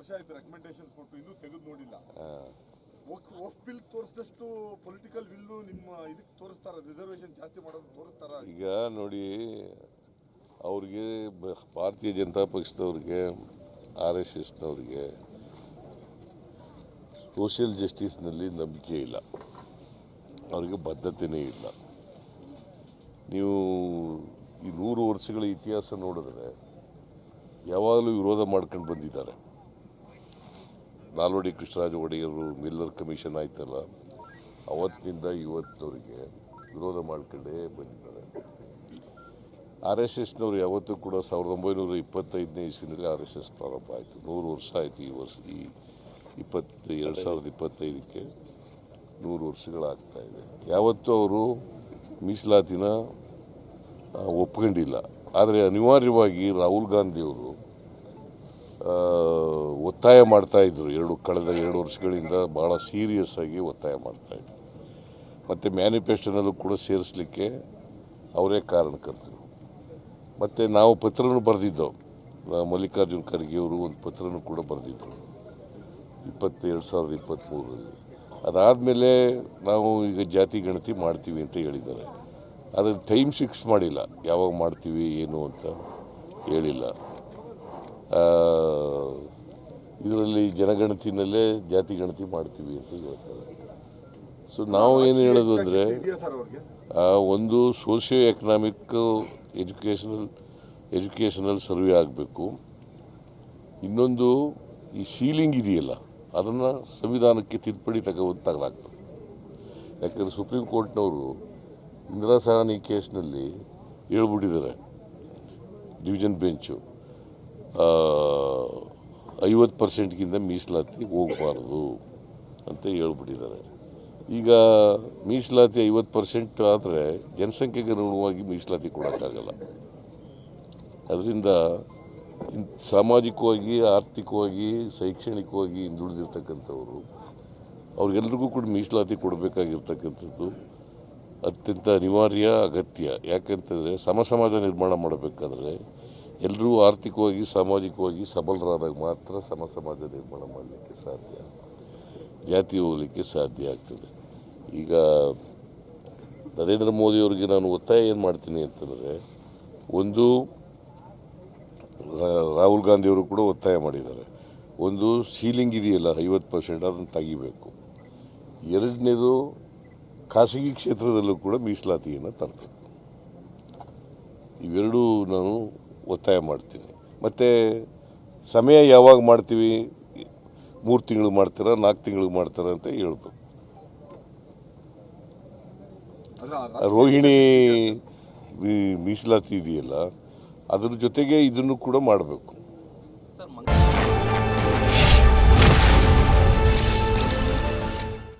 ವರ್ಷ ಆಯ್ತು ರೆಕಮೆಂಡೇಶನ್ಸ್ ಕೊಟ್ಟು ಇನ್ನೂ ತೆಗೆದು ನೋಡಿಲ್ಲ. ಒಫ್ ಬಿಲ್ ತೋರಿಸಿದಷ್ಟು ಪೊಲಿಟಿಕಲ್ ವಿಲ್ಲು ನಿಮ್ಮ ಇದಕ್ಕೆ ತೋರಿಸ್ತಾರ ರಿಸರ್ವೇಶನ್ ಜಾಸ್ತಿ ಮಾಡೋದು ತೋರಿಸ್ತಾರ. ಈಗ ನೋಡಿ ಅವ್ರಿಗೆ ಭಾರತೀಯ ಜನತಾ ಪಕ್ಷದವ್ರಿಗೆ ಆರ್ ಎಸ್ ಎಸ್ನವ್ರಿಗೆ ಸೋಷಿಯಲ್ ಜಸ್ಟಿಸ್ನಲ್ಲಿ ನಂಬಿಕೆ ಇಲ್ಲ. ಅವ್ರಿಗೆ ಬದ್ಧತೆಯೇ ಇಲ್ಲ. ನೀವು ಈ ನೂರು ವರ್ಷಗಳ ಇತಿಹಾಸ ನೋಡಿದ್ರೆ ಯಾವಾಗಲೂ ವಿರೋಧ ಮಾಡ್ಕೊಂಡು ಬಂದಿದ್ದಾರೆ. ನಾಲ್ವಡಿ ಕೃಷ್ಣರಾಜ ಒಡೆಯರು ಮಿಲ್ಲರ್ ಕಮಿಷನ್ ಆಯ್ತಲ್ಲ ಅವತ್ತಿನಿಂದ ಇವತ್ತವರಿಗೆ ವಿರೋಧ ಮಾಡ್ಕೊಂಡೇ ಬಂದಿದ್ದಾರೆ. ಆರ್ ಎಸ್ ಎಸ್ನವರು ಯಾವತ್ತೂ ಕೂಡ ಸಾವಿರದ ಒಂಬೈನೂರ ಇಪ್ಪತ್ತೈದನೇ ಇಸ್ವಿನಲ್ಲಿ ಆರ್ ಎಸ್ ಎಸ್ ಪ್ರಾರಂಭ ಆಯಿತು. ನೂರು ವರ್ಷ ಆಯಿತು ಈ ವರ್ಷ, ಈ ಇಪ್ಪತ್ತು, ಎರಡು ಸಾವಿರದ ಇಪ್ಪತ್ತೈದಕ್ಕೆ ನೂರು ವರ್ಷಗಳಾಗ್ತಾ ಇದೆ. ಯಾವತ್ತೂ ಅವರು ಮೀಸಲಾತಿನ ಒಪ್ಕೊಂಡಿಲ್ಲ. ಆದರೆ ಅನಿವಾರ್ಯವಾಗಿ ರಾಹುಲ್ ಗಾಂಧಿಯವರು ಒತ್ತಾಯ ಮಾಡ್ತಾ ಇದ್ರು. ಎರಡು ಕಳೆದ ಎರಡು ವರ್ಷಗಳಿಂದ ಭಾಳ ಸೀರಿಯಸ್ ಆಗಿ ಒತ್ತಾಯ ಮಾಡ್ತಾ ಇದ್ರು. ಮತ್ತು ಮ್ಯಾನಿಫೆಸ್ಟೋನಲ್ಲೂ ಕೂಡ ಸೇರಿಸಲಿಕ್ಕೆ ಅವರೇ ಕಾರಣಕರ್ತರು. ಮತ್ತು ನಾವು ಪತ್ರನೂ ಬರೆದಿದ್ದೆವು. ಮಲ್ಲಿಕಾರ್ಜುನ ಮಲ್ಲಿಕಾರ್ಜುನ್ ಖರ್ಗೆ ಅವರು ಒಂದು ಪತ್ರನೂ ಕೂಡ ಬರೆದಿದ್ದರು ಇಪ್ಪತ್ತೆರಡು ಸಾವಿರದ ಇಪ್ಪತ್ತ್ಮೂರರಲ್ಲಿ ಅದಾದಮೇಲೆ ನಾವು ಈಗ ಜಾತಿ ಗಣತಿ ಮಾಡ್ತೀವಿ ಅಂತ ಹೇಳಿದ್ದಾರೆ. ಆದರೆ ಟೈಮ್ ಫಿಕ್ಸ್ ಮಾಡಿಲ್ಲ. ಯಾವಾಗ ಮಾಡ್ತೀವಿ, ಏನು ಅಂತ ಹೇಳಿಲ್ಲ. ಇದರಲ್ಲಿ ಜನಗಣತಿನಲ್ಲೇ ಜಾತಿ ಗಣತಿ ಮಾಡ್ತೀವಿ ಅಂತ ಹೇಳ್ತಾರೆ. ಸೊ ನಾವು ಏನು ಹೇಳೋದು ಅಂದರೆ ಒಂದು socio economic educational educational survey ಆಗಬೇಕು. ಇನ್ನೊಂದು ಈ ಸೀಲಿಂಗ್ ಇದೆಯಲ್ಲ ಅದನ್ನು ಸಂವಿಧಾನಕ್ಕೆ ತಿದ್ದುಪಡಿ ತಗೊಂಡು ತೆಗೆದಾಕ್ಬೇಕು. ಯಾಕಂದರೆ ಸುಪ್ರೀಂ ಕೋರ್ಟ್ನವರು ಇಂದಿರಾ ಸಹಾನಿ ಕೇಸ್ನಲ್ಲಿ ಹೇಳ್ಬಿಟ್ಟಿದ್ದಾರೆ ಡಿವಿಷನ್ ಬೆಂಚು ಐವತ್ತು ಪರ್ಸೆಂಟ್ಗಿಂತ ಮೀಸಲಾತಿ ಹೋಗಬಾರ್ದು ಅಂತ ಹೇಳ್ಬಿಟ್ಟಿದ್ದಾರೆ. ಈಗ ಮೀಸಲಾತಿ ಐವತ್ತು ಪರ್ಸೆಂಟ್ ಆದರೆ ಜನಸಂಖ್ಯೆಗೆ ಅನುಗುಣವಾಗಿ ಮೀಸಲಾತಿ ಕೊಡೋಕ್ಕಾಗಲ್ಲ. ಅದರಿಂದ ಸಾಮಾಜಿಕವಾಗಿ, ಆರ್ಥಿಕವಾಗಿ, ಶೈಕ್ಷಣಿಕವಾಗಿ ಹಿಂದುಳಿದಿರ್ತಕ್ಕಂಥವರು, ಅವ್ರಿಗೆಲ್ರಿಗೂ ಕೂಡ ಮೀಸಲಾತಿ ಕೊಡಬೇಕಾಗಿರ್ತಕ್ಕಂಥದ್ದು ಅತ್ಯಂತ ಅನಿವಾರ್ಯ, ಅಗತ್ಯ. ಯಾಕಂತಂದರೆ ಸಮ ಸಮಾಜ ನಿರ್ಮಾಣ ಮಾಡಬೇಕಾದ್ರೆ ಎಲ್ಲರೂ ಆರ್ಥಿಕವಾಗಿ, ಸಾಮಾಜಿಕವಾಗಿ ಸಬಲರಾದಾಗ ಮಾತ್ರ ಸಮ ಸಮಾಜ ನಿರ್ಮಾಣ ಮಾಡಲಿಕ್ಕೆ ಸಾಧ್ಯ ಜಾತಿ ಹೋಗಲಿಕ್ಕೆ ಸಾಧ್ಯ ಆಗ್ತದೆ. ಈಗ ನರೇಂದ್ರ ಮೋದಿಯವರಿಗೆ ನಾನು ಒತ್ತಾಯ ಏನು ಮಾಡ್ತೀನಿ ಅಂತಂದರೆ, ಒಂದು ರಾಹುಲ್ ಗಾಂಧಿಯವರು ಕೂಡ ಒತ್ತಾಯ ಮಾಡಿದ್ದಾರೆ. ಒಂದು ಸೀಲಿಂಗ್ ಇದೆಯಲ್ಲ, ಐವತ್ತು ಪರ್ಸೆಂಟ್ ಅದನ್ನು ತೆಗಿಬೇಕು. ಎರಡನೇದು ಖಾಸಗಿ ಕ್ಷೇತ್ರದಲ್ಲೂ ಕೂಡ ಮೀಸಲಾತಿಯನ್ನು ತರಬೇಕು. ಇವೆರಡೂ ನಾನು ಒತ್ತಾಯ ಮಾಡ್ತೀನಿ. ಮತ್ತು ಸಮಯ ಯಾವಾಗ ಮಾಡ್ತೀವಿ? ಮೂರು ತಿಂಗಳು ಮಾಡ್ತಾರ? ನಾಲ್ಕು ತಿಂಗಳು ಮಾಡ್ತಾರ ಅಂತ ಹೇಳ್ಬೇಕು. ರೋಹಿಣಿ ಮೀಸಲಾತಿ ಇದೆಯಲ್ಲ ಅದ್ರ ಜೊತೆಗೆ ಇದನ್ನು ಕೂಡ ಮಾಡಬೇಕು.